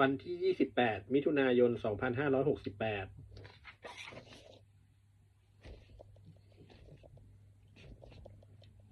วันที่ 28 มิถุนายน 2568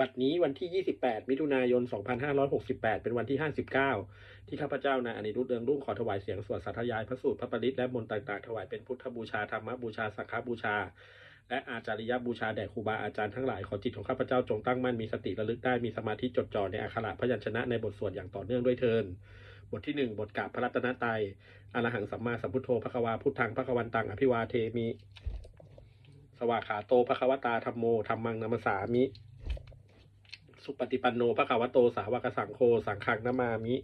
บัดนี้วันที่ 28 มิถุนายน 2568 เป็นวันที่ 59 ที่ข้าพเจ้านายอนิรุตเรืองรุ่งขอถวายเสียงสวดสาธยายพระสูตรพระปริตและมนต์ต่างๆ ถวายเป็นพุทธบูชา ธรรมบูชา สังฆบูชา และอาจาริยบูชาแด่ครูบาอาจารย์ทั้งหลาย ขอจิตของข้าพเจ้าจงตั้งมั่นมีสติระลึกได้มีสมาธิจดจ่อในอักขระพยัญชนะในบทสวดอย่างต่อเนื่องด้วยเทิน บทที่หนึ่งบทกาบพระรัตนตรัยอรหังสัมมาสัมพุทโธพระควาพุทธังพระควันตังอภิวาเทมิ สวากขาโตพระควตาธรรมโมธรรมังนัมสสามิ สุปฏิปันโนพระควโตสาวกสังโฆสังฆังนามามิ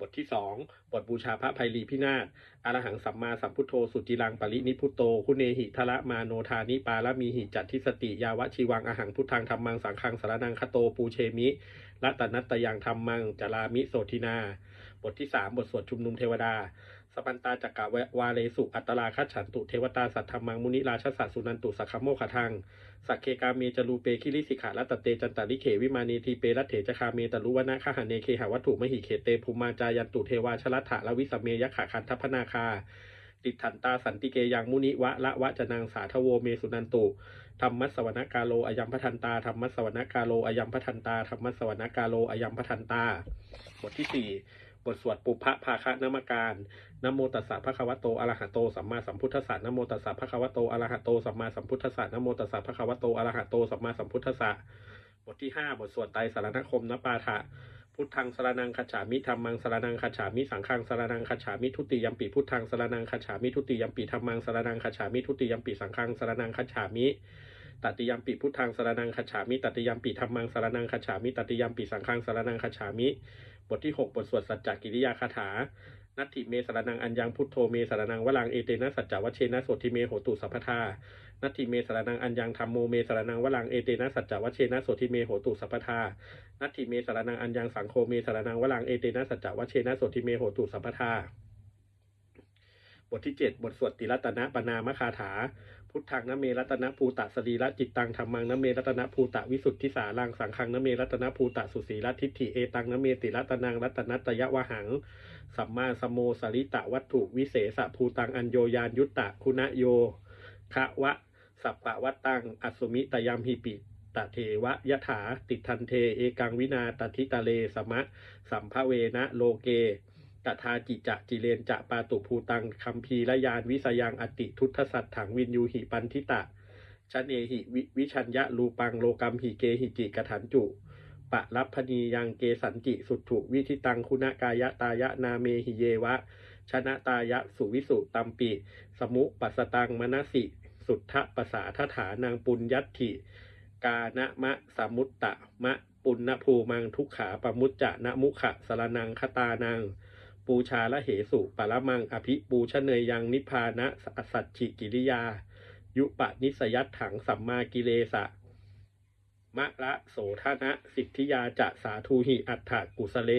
บทที่สองบทบูชาพระภัยรีพินาศอรหังสัมมาสัมพุทโธ สุจิรังปรินิพุโต คุเนหิทละมาโนทานิปาละมีหิจัตทิสติ ยาวชีวังอหังพุทธังธรรมังสังฆังสารนังคโตปูเชมิละตนัตตยังธรรมังจารามิโสทินา บทที่สามบทสวดชุมนุมเทวดา สปันตาจักกะวาเลสุอัตตราคัจฉันตุเทวตาสัทธรรมังมุนิราชสัสสุนันตุสักขโมขทังสักเคกาเมจรูเปคิริสิขารัตเตจันตาริเขวิมานีทีเปรัตเถจคาเมตรุวนะคหาเนเคหวัตถุมหิเขเตภูมาจายันตุเทวาชลัตถะละวิสเมยขาคันทัพนาคาติดถันตาสันติเกยังมุนิวะละวะจนังสาทโวเมสุนันตุธรรมัสสวนกาโลอายัมพทันตาธรรมัสสวนกาโลอายัมพทันตาธรรมัสสวนกาโลอายัมพทันตาบทที่สี่ บทสวดปุพพะภาคะนามการนโมตัสสะภะคะวะโตอะระหะโตสัมมาสัมพุทธัสสะนโมตัสสะภะคะวะโตอะระหะโตสัมมาสัมพุทธัสสะนโมตัสสะภะคะวะโตอะระหะโตสัมมาสัมพุทธัสสะบทที่ห้าบทสวดไตรสารณคมนปาฐะพุทธังสรนังคัจามิธรรมังสรนังคัจามิสังฆังสรนังคัจามิทุติยมปิพุทธังสรนังคัจามิทุติยมปิธรรมังสรนังคัจามิทุติยมปิสังฆังสรนังคัจามิ ตติยัมปิพุทธังสรนังคัจฉามิตติยัมปิธรรมังสรนังคัจฉามิตติยัมปิสังฆังสรนังคัจฉามิ บทที่หกบทสวดสัจจกิริยาคาถา นัตถิเมสรนังอัญญังพุทโธเมสรนังวลังเอเตนะสัจจวัชเชนะโสทิเมโหตุสัพพทานัตถิเมสรนังอัญญังธรรมโมเมสรนังวลังเอเตนะสัจจวัชเชนะโสทิเมโหตุสัพพทานัตถิเมสรนังอัญญังสังโฆเมสรนังวลังเอเตนะสัจจวัชเชนะโสทิเมโหตุสัพพทา บทที่เจ็ดบทสวดติรัตนะปนามคาถา พุทธังนเมรัตนภูตะสรีระจิตตังธรรมังนเมรัตนภูตะวิสุทธิสารังสังฆังนเมรัตนภูตะสุสีรัทิฏฐิเอตังนเมติรัตนังรัตนัตยะวหัง สัมมาสโมสริตะวัตถุวิเศษภูตังอัญโยยานยุตตะคุณโยคะวะสัปปะวัตตังอัสุมิตยัมหิปิตะเทวะยะถาติทันเท เอกังวินาตทิตะเลสมะ สัมภเวนะโลเก ตถาจิจะจิเลนจะปาตุภูตังคัมภีรยานวิสยังอติทุทธสัตถังวินยูหิปันทิตะชันเนหิวิวิชัญญะรูปังโลกัมหิเกหิจิกถันจุปะรับพนียังเกสันจิสุถุวิธิตังคุณกายะตายะนาเมหิเยวะ ชนะตายะสุวิสุตัมปิ สมุปัสตังมนสิ สุทธปสาทถานังปุญญัตถิ กานะมะสมุตตะมะปุณณภูมังทุกขาปมุจจะนะมุขะสรนังคตานัง ปูชาละเหสุปะละมังอภิปูชเนยยังนิพพานะสัจฉิกิริยา ยุปนิสยัตถังสัมมากิเลสะมะละโสธนะสิทธิยาจะสาธุหิอัฏฐกุสเล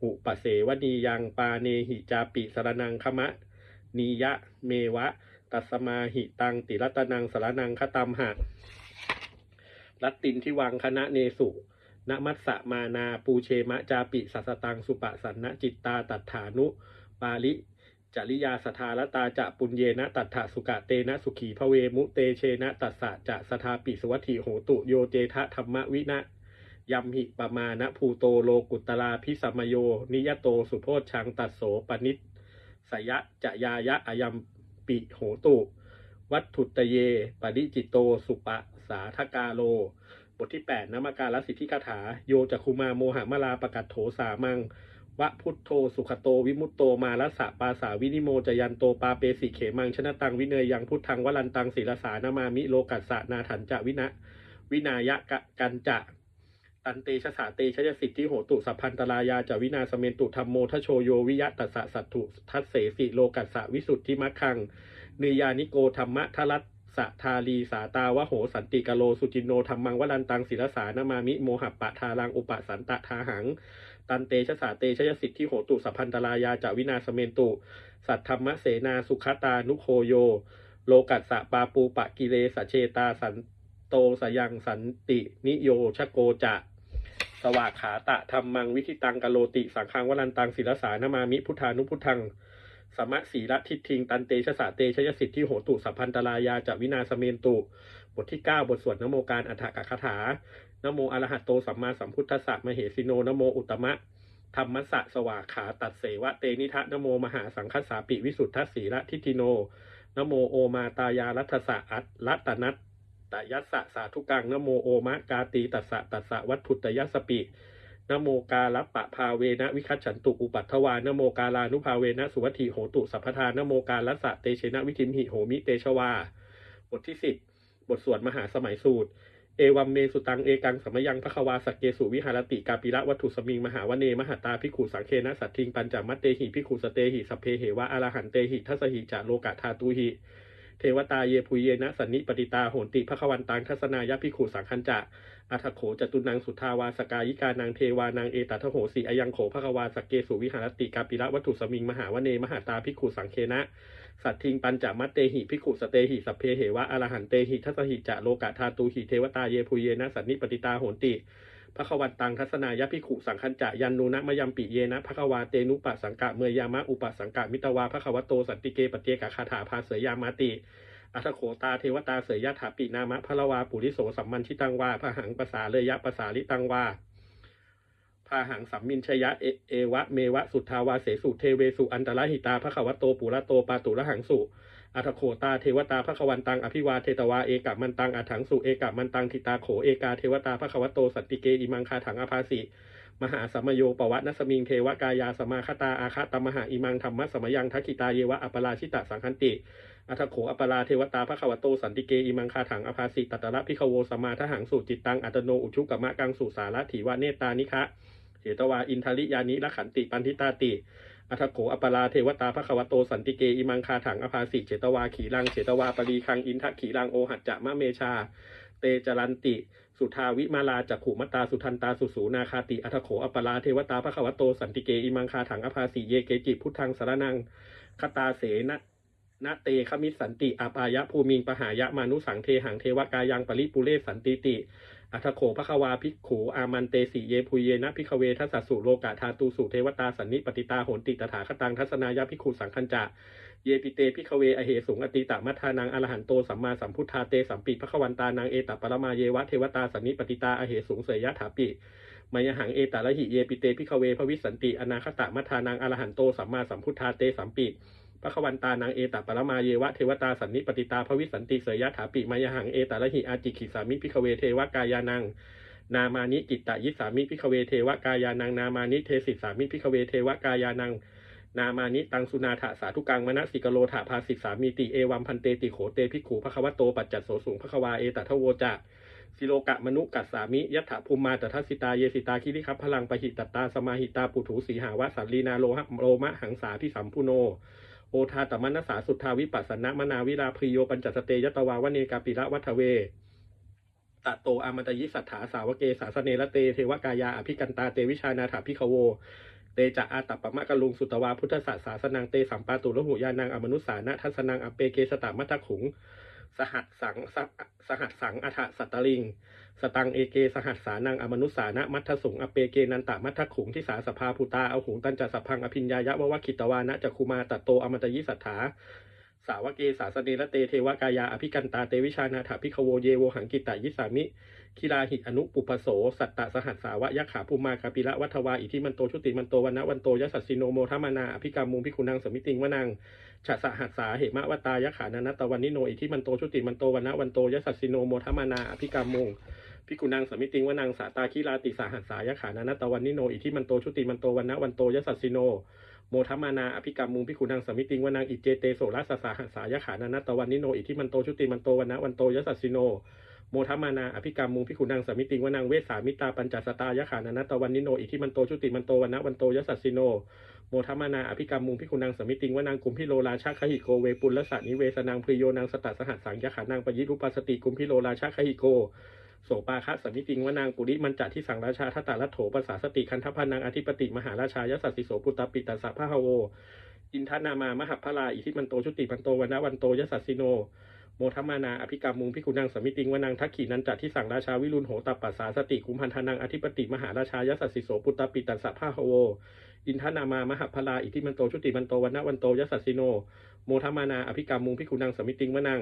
หุปเสวนียังปาเนหิจาปิสรนังคมะนียะเมวะ ตัสมาหิตังติรัตนังสรนังคตัมหะรัตตินทิวังคณะเนสุ นมัสสะมานาปูเชมะจาปิสัสตังสุปะสันนจิตตาตัฏฐานุ ปาลิจริยาสทาลตาจะปุญเยนะตัฏฐสุกะเตนะสุขีพเวมุเตเชนะตัสสะจะสทาปิสวัตถิโหตุโยเจทะธรรมวินะยัมหิปมาณภูโตโลกุตลาพิสมโย นิยโตสุโพชังตัสโสปนิสสยะจะยายะอายัมปิโหตุ วัตถุตเย ปริจิตโตสุปะสาทกาโล บทที่ 8นามการลสิทธิคาถา โยจักคุมาโมหะมาลาประกัตโถสามังวะพุทโธสุขโตวิมุตโตมาลัสสะปาสาวินิโมจยันโตปาเปสิเขมังชนะตังวิเนยยังพุทธังวลันตังศิลสานามามิโลกัสสะนาถันจะวินะวินายะกะกันจะตันเตชะสาเตชะยสิทธิโหตุสัพพันตรายาจาวินาสเมนตุธรรมโมทโชโยวิยะตัสสะสัตถุทัสเสสิโลกัสสะวิสุทธิมัคคังเนยานิโกธรรมะทรัส สะทาลีสาตาวะโหสันติกะโลสุจินโนธรรมังวลันตังศิลสานามามิโมหะปะทารังอุปสันตะทาหัง ตันเตชะสาเตชะยสิทธิโหตุสัพพันตรายาจาวินาสเมนตุ สัทธรรมเสนาสุขตานุโคโย โลกัสสะปาปูปะกิเลสเชตาสันโตสยังสันตินิโยชโกจะสวากขาตะธรรมังวิธิตังกะโลติสังฆังวรันตังศิลสานามามิพุทธานุพุทธัง สมะสีละทิทิง ตันเตชะสะเตชยสิทธิโหตุสัพพันตรายาจะวินาสเมนตุ บทที่ 9 บทสวดนโมการอัฏฐกคาถานโมอระหะโตสัมมาสัมพุทธัสสะมเหสิโนนโมอุตมะธรรมสะสวาขาตัดเสวะเตนิทะนโมมหาสังคัสาปิวิสุทธัสสีละทิฏฐิโนนโมโอมาตายารัตสะอัตรัตนัตตยัสสะสาธุกังนโมโอมะกาตีตัสสะตัสสะวัตถุตยัสสปิ นโมกาลปะภาเวนะวิคัจฉันตุอุปัฏฐวานโมกาลานุภาเวนะสุวัตถิโหตุสัพพทานโมกาลัสสะเตเชนะวิทิมหิโหมิเตชวา บทที่สิบบทสวดมหาสมัยสูตร เอวัมเมสุตังเอกังสมยังพระควาสักเกสุวิหารติกาปิระวัตถุสมิงมหาวเนมหาตาพิขุสังเคนะสัตทิงปัญจมัตเตหิพิขุสเตหิสพเพเหวะอรหันเตหิทัสหิจาโลกะทาตุหิ เทวตาเยปุยเยนะสันนิปติตาโหติพระควันตังทัศนายพิขุสังคันจะอัทโขจตุนังสุทาวาสกายิกานางเทวานางเอตัทโหสีอยังโขพระควาสกเกสุวิหารติกาปิระวัตถุสมิงมหาวเนมหาตาพิขุสังเคนะ สัตทิงปัญจมัตเตหิพิขุสเตหิสัพเพเหวะอรหันเตหิทัสหิจะโลกะทาตูหิเทวตาเยพุเยนะสันนิปติตาโหติ พระควันตังทัศนายพิขุสังคัญจะยันนูนะมยัมปิเยนะพระควาเตนุปะสังกะเมยยามะอุปสังกะมิตวาพระควโตสันติเกปเจกะคาถาพาเสยยามาติอัทโขตาเทวตาเสยยะถาปินามะพระละวาปุริโสสัมมันชิตังวาพระหังภาษาเลยยะภาษาลิตังวา พาหังสัมมินชยะเอเอวะเมวะสุทธาวาเสสุเทเวสุอันตรหิตาพระขวัตโตปุระโตปาตุระหังสุอัทโขตาเทวตาพระขวันตังอภิวาเทตวาเอกะมันตังอัถังสุเอกะมันตังทิตาโขเอกาเทวตาพระขวัตโตสันติเกอิมังคาถังอภาสิมหาสัมโยปวัตนสมิงเทวกายาสมาคตาอาคตมหาอิมังธรรมะสมยังทักขิตาเยวะอัปปราชิตาสังคันติอัทโขอัปปราเทวตาพระขวโตสันติเกอิมังคาถังอภาสิตตระพิขโวสมาทหังสุจิตตังอัตโนอุชุกมะกังสุสาระถีวะเนตานิคะ เหตวาอินทริยานิละขันติปันทิตาติอัทโขอัปปราเทวตาพระขวโตสันติเกอิมังคาถังอภาสิเจตวาขีรังเจตวาปรีคังอินทขีรังโอหัจจะมะเมชา เตจรันติ สุทาวิมาลาจักขุมตาสุทันตาสุสูนาคาติอัทโขอัปปราเทวตาพระขวโตสันติเกอิมังคาถังอภาสิเยเกจิพุทธังสารนังคตาเสนะนาเตขมิสสันติอาปายะภูมิงปหายะมานุสังเทหังเทวกายังปริปุเรสันติติ อัทโขภควาภิกขูอามันเตสีเยพุเยนะพิกเวทัสสุโลกาธาตูสุเทวตาสันนิปติตาโหนติตถาคตังทัศนายะพิกขุสังคัญจะเยปิเตพิกเวอเหสุงอติตามัทานังอรหันโตสัมมาสัมพุทธาเตสัมปิพระวันตานางเอตปรมาเยวะเทวตาสันนิปติตาอเหสุงเสยยะถาปิมายหังเอตาละหิเยปิเตพิกเวภวิสันติอนาคตมัทานังอรหันโตสัมมาสัมพุทธาเตสัมปิ พระควันตานางเอตปรมาเยวะเทวตาสันนิปติตาภวิสันติเสยยะถาปิมายหังเอตาละหิอาจิขิสามิพิกเวเทวกายานังนามานิจิตตยิสามิพิกเวเทวกายานังนามานิเทสิสามิพิกเวเทวกายานัง นามานิตังสุนาถาสาธุกังมณสิกโลถาภาสิสามีติเอวัมพันเตติโขเตพิกขูพระควโตปัจจัตโสสูงพระควาเอตทโวจะสิโลกะมนุกัสสามิยัตถภูมิมาตทัสสิตาเยสิตาคิริคัพพลังปหิตตตาสมาหิตาปุถุสีหาวะสันลีนาโลหะโลมะหังสาพิสัมพุโน โอทาตมนัสสาสุทธาวิปัสสนะมนาวิลาพริโยปัญจสเตยตวาวเนกาปิระวัทเวตะโตอามันตยิสัทธาสาวเกสาสเนละเตเทวกายาอภิกันตาเตวิชานาถาพิขโว เตจะอาตัปปะมะกะลุงสุตวาพุทธศาสาสนังเตสัมปาตุละหุยานังอมนุสานะทัศนังอเปเกสตามัตถขุง สหัสสังสหัสสังอัฐสัตตลิง สตังเอเก สหัสสานังอมนุสานะมัทสุงอเปเกนันตะมัทขุงที่สาสภาภูตาเอาหุงตันจัสพังอภิญญายะวะวะคิตวานะจักคุมาตะโตอมตยิสัทธาาวเกสาสเนละเตเทวกายาอภิกันตาเตวิชานาถาพิขโวเยโวหังกิตตยิสามิคิลาหิอนุปุปโส สัตตะสหัสสาวะยักขาภูมากาปิละวัทวาอิทิมันโตชุติมันโตวันนะวันโตยสัสสิโนโมทมานาอภิกรรมุงพิคุนังสมิติงวนังฉะสหัสสาเหมะวตายะขานานัตตวันนิโนอิทิมันโตชุติมันโตวันนะวันโตยสัสสิโนโมทมานาอภิกรรมุงพิคุนังสมิติงวนังสาตาคิลาติสหัสสายะขานานัตตวันนิโนอิทิมันโตชุติมันโตวันนะวันโตยสัสสิโน โมทัมานาอภิกรรมมุงพิคุนังสมิติงวนังอิเจเตโสรัสสาหัสายขานานัตตวันนิโนอิทิมันโตชุติมันโตวันนะวันโตยสัสสิโนโมทัมานาอภิกรรมมุงพิขุนังสมิติงวนังเวสามิตาปัญจสตายะขานานตตวันนิโนอิทิมันโตชุติมันโตวันนะวันโตยสัสสิโนโมทัมานาอภิกรรมมุงพิขุนังสมิติงวนังกุมพิโลราชาคหิโกเวปุลละสะนิเวสนังพริโยนังสตัสหัสสังยะขานังปยิรุปัสสติกุมพิโลราชาคหิโก โสปาคะสมิติงวนางปุริมันจัที่สังราชาทัตตาลัทโถปสาสติคันทพานังอธิปติมหาราชายสัสสิโสปุตตปิตัสสะพะฮะโว อินทนามามหัพพลาอิทิมันโตชุติมันโตวันนะวันโตยสัสสิโนโมโมทัมานาอภิกรรมมุงพิกุนังสมิติงวนังทักขีนันจัดที่สั่งราชาวิรุณโหตัปปัสสาสติคุมพันธนังอธิปติมหาราชายสัสสิโสปุตตปิตัสสะพาหโว อินทนามามหพลาอิทิมันโตชุติมันโตวันนะวันโตยสัสสิโน โมทมานาอภิกรรมมุงพิกุนังสมิติงวนัง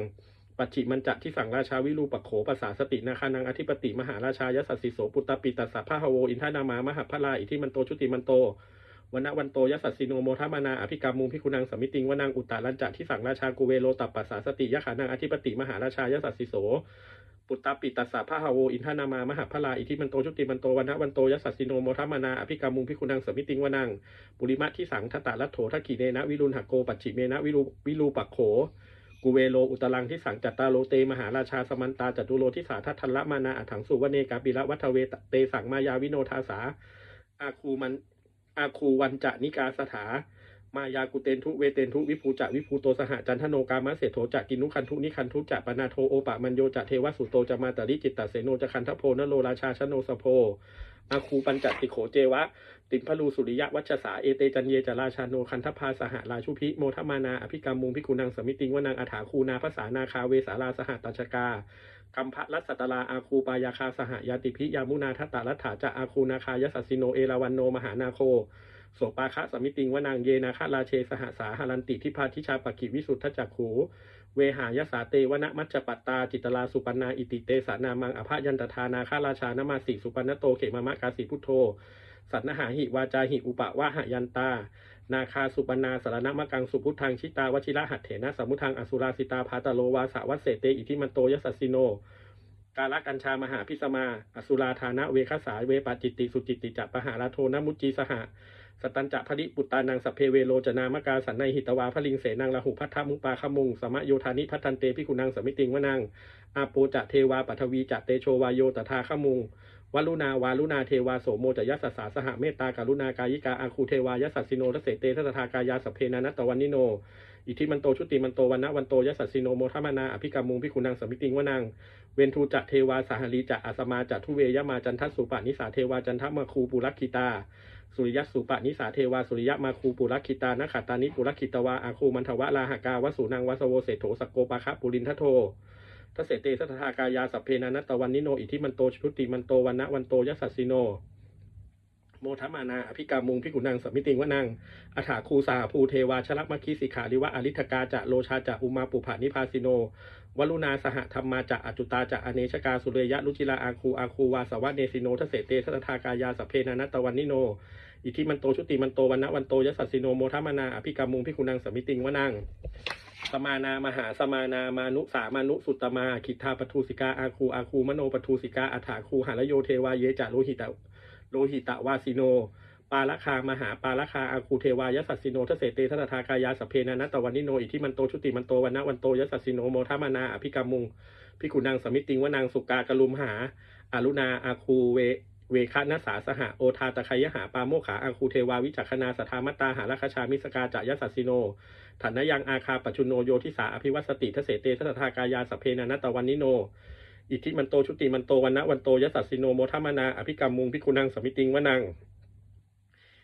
ปัจฉิมันจะที่สั่งราชาวิรูปโขปัสสาสตินาคานังอธิปติมหาราชายสัสสิโสปุตตปิตัสสะพาหโวอินทนามามหาพลาอิทิมันโตชุติมันโตวันะวันโตยสัสสิโนโมทมานาอภิกรรมมุงพิคุนังสมิติงวนังอุตตาลันจะที่สั่งราชากุเวโลตัปปัสสาสติยะขานังอธิปติมหาราชายสัสสิโสปุตตปิตัสสะพะหาโวอินทนามามหาพลาอิทิมันโตชุติมันโตวันะวันโตยสัสสิโนโมทมานาอภิกรรมมุงพิคุนังสมิติงวนังปุริมะที่สังทตาลัตโถทักขีเนนะวิรุณหโกปัจฉิเมนะวิรูวิรูปักโข กุเวโลอุตลังที่สังจัตตาโลเตมหาราชาสมันตาจัตุโลที่สาทัทันละมานาอัถังสุวเนกาปิละวัฒเวเตสังมายาวิโนทาสาอาคูมันอาคูวันจะนิกาสถามายากุเตนทุเวเตนทุวิภูจะวิภูโตสหจันทโนกามะเสโถจะกินุคันทุนิคันทุจะปนาโทโอปะมันโยจะเทวสุโตจะมาตริจิตตเสโนจะคันทโพนโลราชาชโนสโพ อาคูปัญจติโขเจวะ ติมพลูสุริยะวัชสาเอเตจันเยจราชาโนคันทพาสหราชุพิโมทมานาอภิกรรมมุงพิกุนังสมิติงวนังอาถาคูนาภาษานาคาเวสาราสหตัชกากัมพะรัสตลาอาคูปายาคาสหยาติพิยามุนาทัตตารัฐาจะอาคูนาคายสัสสิโนเอราวันโนมหานาโคโสปาคะสมิติงวนางเยนาคาราเชสหสาหารันติทิพาทิชาปกิวิสุทธจักขู เวหายสาเตวนะมัจจปัตตา จิตลาสุปันนาอิติเตสานามังอภยันตทานาคาราชานามาสีสุปันโตเขมามะกาสีพุทโธ สัตนหาหิวาจาหิอุปะวะหยันตา นาคาสุปนาสารณมะกังสุพุทธังชิตาวชิระหัตเถนะสมุทังอสุราสิตาพาตโลวาสาวัสเสเตอิทิมันโตยสัสสิโนกาลกัญชามหาพิสมา อสุราธานะเวคสาเวปาจิตติสุจิตติจัปปหาราโทนมุจจีสหะ สตันจะพริปุตตานังสัพเพเวโรจนามกาสันในหิตวาพลิงเสนังละหุพัทธมุปาขมุงสมะโยธานิพัทันเตพิคุนังสมิติงวนังอาปูจะเทวาปัทวีจะเตโชวาโยตถาขมุงวัลุนาวาลุนาเทวาโสโมจะยัสสาสหเมตตาการุณากายิกาอาคูเทวายัสสิโนทเสเตทัตถากายาสพเพนานัตตวันนิโน อิทิมันโตชุติมันโตวันนะวันโตยัสสสิโนโมทมานาอภิกรรมุงพิคุนังสมิติงวนังเวนทูจะเทวาสหลีจะอาสมาจะทุเวยมาจันทัสสุปะนิสาเทวาจันทมาคูปุรักขิตา สุริยสุปะนิสาเทวาสุริยมาคูปุรักขิตานขัตานิปุรักขิตวาอาคูมันทวะลาหากาวสุนังวสโวเศโถสโกปะคะปุรินทโททเสเตสัทธากายาสัพเพนานัตตวันนิโนอิทิมันโตชุติมันโตวันนะวันโตยัสสสิโน โมทัมานาอภิกรรมุงพิกุนังสมิติงวนังอัฐาคูสาภูเทวาชลักมคคิสิขาริวะอริทกาจะโลชาจะอุมาปุภานิพาสิโนวลุนาสหธรรมาจะอจุตาจะอเนชกาสุเรยะรุจิลาอาคูอาคูวาสวะเนสิโนทเสเตสัทากายาสเพนานัตตวันนิโน อิทิมันโตชุติมันโตวันนะวันโตยัสสิโนโมทัมานาอภิกรรมุงพิกุนังสมิติงวนังสมานามหาสมานามานุสามานุสุตตมาคิทาปทูสิกาอาคูอาคูมโนปทูสิกาอัฏฐาคูหารโยเทวาเยจะโลหิตะ โลหิตะวาสิโน ปาลคามหาปาลคาอาคูเทวายสัสสิโนทเสเตทัตถากายาสพเพนานัตวันนิโนอิทิมันโตชุติมันโตวันนะวันโตยัสสิโนโมทามานาอภิกรรมุงพิกุนังสมิติงวนางสุกากะลุมหาอารุณาอาคูเวเวคะนัสสาสหะโอทาตะไคยหาปาโมขาอาคูเทวาวิจักขณาสทามัตตาหาราคชามิสกาจะยัสสิโนฐานยังอาคาปัจุโนโยทิสาอภิวัตสติทเสเตทัตถากายาสพเพนานัตตวันนิโน อิทิมันโตชุติมันโตวันนะวันโตยัสสสิโนโมทามานาอภิกรรมมุงพิคุนังสมิติงวนัง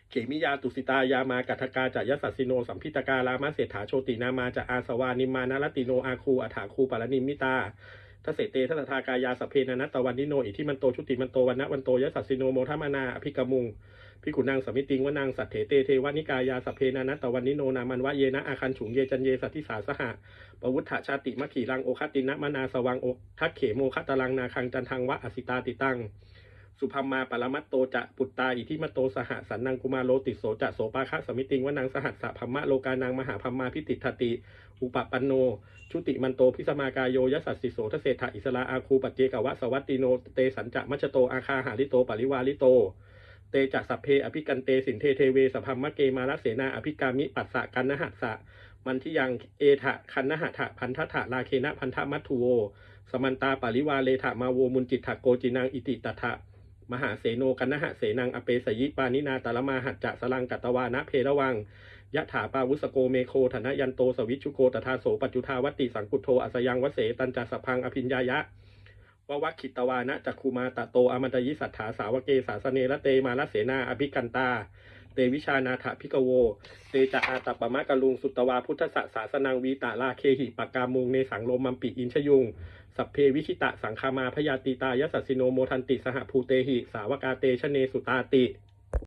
เขมิยาตุสิตายามากัตกาจะยัสสสิโนสัมพิตการามาเศรษฐาโชตินามาจะอาสวานิมานารติโนอาคูอัฐาคูปารนิมิตา ทเสเตทัตทากายาสเพนานัตตวันนิโนอิทิมันโตชุติมันโตวันนะวันโตยัสสสิโนโมทามานาอภิกรรมมุงพิกุนังสมิติงวนางสัตเถเตเทวานิกายาสเพนานัตตวันนิโนนามันวะเยนะอาคันฉุงเยจันเยสัตติสาสหะปวุฒชาติมะขีรังโอคตินะมนาสวังโอทักเขโมคตะลังนาคังจันทังวะอสิตาติตัง สุพัมมาปรมัตโตจะปุตตาอิทิมโตสหสันนังกุมารโลติโสจะโสปาคะสมิติงวนางสหัสสะพัมมะโลกานางมหาพัมมาพิติทติ อุปปันโน ชุติมันโตพิสมากายโยยสัสสิโสทเศรษฐอิสลาอาคูปัจเจกวะสวัตติโนเตสัญจะมัชโตอาคาหาริโตปริวาริโต เตจักสัพเพอภิกันเตสินเทเทเวสพัมมะเกมาลเสนาอภิกามิปัสสะกันนหัสสะมันที่ยังเอทะคันนหะทะพันทะทะลาเคนะพันธมัตถุโวสมันตาปริวาเลทะมาโวมุนจิตถะโกจินังอิติตถะ มหาเสโนกันนะหะเสนังอเปสยิปานินาตาลมาหัจจะสลังกัตวานะเพระวังยะถาปาวุสโกเมโคธนยันโตสวิชุโกตถาโสปัจจุทาวติสังกุโทอัสยังวเสตันจัสพังอภิญญายะววัคคิตวานะจักคูมาตะโตอมันตยิสัทธาสาวเกสาสเนระเตมาลเสนาอภิกันตา เตวิชานาถพิกโว เตจะอาตปปมะกะลุงสุตวาพุทธสสาสนังวีตาลาเคหิปกกามุงเนสังโลมัมปิอินชยุง สัพเพวิชิตะสังคามาพยาติตายสัสสิโนโมทันติสหภูเตหิ สาวกาเตชะเนสุตาติ